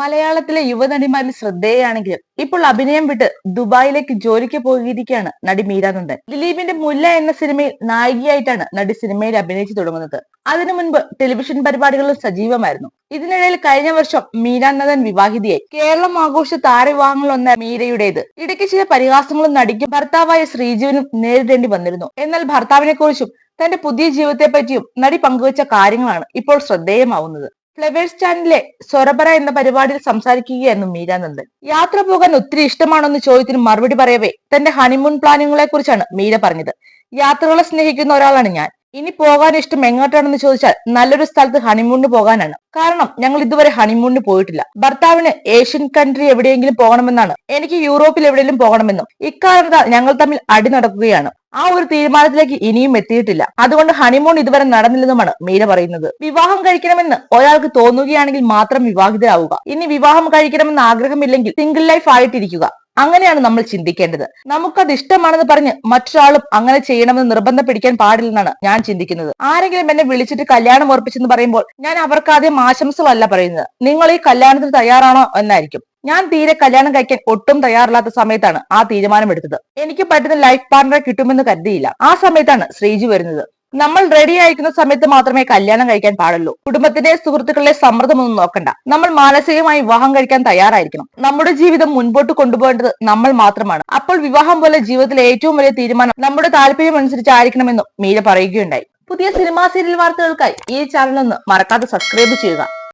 മലയാളത്തിലെ യുവനടിമാരിൽ ശ്രദ്ധേയാണെങ്കിലും ഇപ്പോൾ അഭിനയം വിട്ട് ദുബായിലേക്ക് ജോലിക്ക് പോയിരിക്കുകയാണ് നടി മീരാനന്ദൻ. ദിലീപിന്റെ മുല്ല എന്ന സിനിമയിൽ നായികയായിട്ടാണ് നടി സിനിമയിൽ അഭിനയിച്ചു തുടങ്ങുന്നത്. അതിനു മുൻപ് ടെലിവിഷൻ പരിപാടികളിൽ സജീവമായിരുന്നു. ഇതിനിടയിൽ കഴിഞ്ഞ വർഷം മീരാനന്ദൻ വിവാഹിതയായി. കേരളം ആഘോഷ താരവിവാഹങ്ങളൊന്ന മീരയുടേത്. ഇടയ്ക്ക് ചില പരിഹാസങ്ങളും നടിക്കും ഭർത്താവായ ശ്രീജീവനും നേരിടേണ്ടി വന്നിരുന്നു. എന്നാൽ ഭർത്താവിനെ കുറിച്ചും തന്റെ പുതിയ ജീവിതത്തെ പറ്റിയും നടി പങ്കുവച്ച കാര്യങ്ങളാണ് ഇപ്പോൾ ശ്രദ്ധേയമാവുന്നത്. ഫ്ലവേഴ്സ് ചാനലിലെ സ്വരപര എന്ന പരിപാടിയിൽ സംസാരിക്കുകയായിരുന്നു മീരാനന്ദൻ യാത്ര പോകാൻ ഒത്തിരി ഇഷ്ടമാണെന്ന് ചോദ്യത്തിന് മറുപടി പറയവേ തന്റെ ഹണിമൂൺ പ്ലാനിങ്ങുകളെ കുറിച്ചാണ് മീര പറഞ്ഞത്. യാത്രകളെ സ്നേഹിക്കുന്ന ഒരാളാണ് ഞാൻ. ഇനി പോകാൻ ഇഷ്ടം എങ്ങോട്ടാണെന്ന് ചോദിച്ചാൽ നല്ലൊരു സ്ഥലത്ത് ഹണിമൂണിന് പോകാനാണ്. കാരണം ഞങ്ങൾ ഇതുവരെ ഹണിമൂണിന് പോയിട്ടില്ല. ഭർത്താവിന് ഏഷ്യൻ കൺട്രി എവിടെയെങ്കിലും പോകണമെന്നാണ്. എനിക്ക് യൂറോപ്പിൽ എവിടെയെങ്കിലും പോകണമെന്നും. ഇക്കാരണത്താൽ ഞങ്ങൾ തമ്മിൽ അടി നടക്കുകയാണ്. ആ ഒരു തീരുമാനത്തിലേക്ക് ഇനിയും എത്തിയിട്ടില്ല. അതുകൊണ്ട് ഹണിമൂൺ ഇതുവരെ നടന്നില്ലെന്നുമാണ് മീര പറയുന്നത്. വിവാഹം കഴിക്കണമെന്ന് ഒരാൾക്ക് തോന്നുകയാണെങ്കിൽ മാത്രം വിവാഹിതരാവുക. ഇനി വിവാഹം കഴിക്കണമെന്ന് ആഗ്രഹമില്ലെങ്കിൽ സിംഗിൾ ലൈഫ് ആയിട്ടിരിക്കുക. അങ്ങനെയാണ് നമ്മൾ ചിന്തിക്കേണ്ടത്. നമുക്കത് ഇഷ്ടമാണെന്ന് പറഞ്ഞ് മറ്റൊരാളും അങ്ങനെ ചെയ്യണമെന്ന് നിർബന്ധം പിടിക്കാൻ പാടില്ലെന്നാണ് ഞാൻ ചിന്തിക്കുന്നത്. ആരെങ്കിലും എന്നെ വിളിച്ചിട്ട് കല്യാണം ഉറപ്പിച്ചെന്ന് പറയുമ്പോൾ ഞാൻ അവർക്ക് ആദ്യം ആശംസകളല്ല പറയുന്നത്. നിങ്ങൾ ഈ കല്യാണത്തിന് തയ്യാറാണോ എന്നായിരിക്കും. ഞാൻ തീരെ കല്യാണം കഴിക്കാൻ ഒട്ടും തയ്യാറില്ലാത്ത സമയത്താണ് ആ തീരുമാനമെടുത്തത്. എനിക്ക് പറ്റുന്ന ലൈഫ് പാർട്ണറെ കിട്ടുമെന്ന് കരുതിയില്ല. ആ സമയത്താണ് ശ്രീജി വരുന്നത്. നമ്മൾ റെഡി ആയിരിക്കുന്ന സമയത്ത് മാത്രമേ കല്യാണം കഴിക്കാൻ പാടുള്ളൂ. കുടുംബത്തിന്റെ സുഹൃത്തുക്കളുടെ സമ്മർദ്ദമൊന്നും നോക്കണ്ട. നമ്മൾ മാനസികമായി വിവാഹം കഴിക്കാൻ തയ്യാറായിരിക്കണം. നമ്മുടെ ജീവിതം മുൻപോട്ട് കൊണ്ടുപോകേണ്ടത് നമ്മൾ മാത്രമാണ്. അപ്പോൾ വിവാഹം പോലെ ജീവിതത്തിലെ ഏറ്റവും വലിയ തീരുമാനം നമ്മുടെ താല്പര്യം അനുസരിച്ചായിരിക്കണമെന്നും മീര പറയുകയുണ്ടായി. പുതിയ സിനിമാ സീരിയൽ വാർത്തകൾക്കായി ഈ ചാനൽ ഒന്ന് മറക്കാതെ സബ്സ്ക്രൈബ് ചെയ്യുക.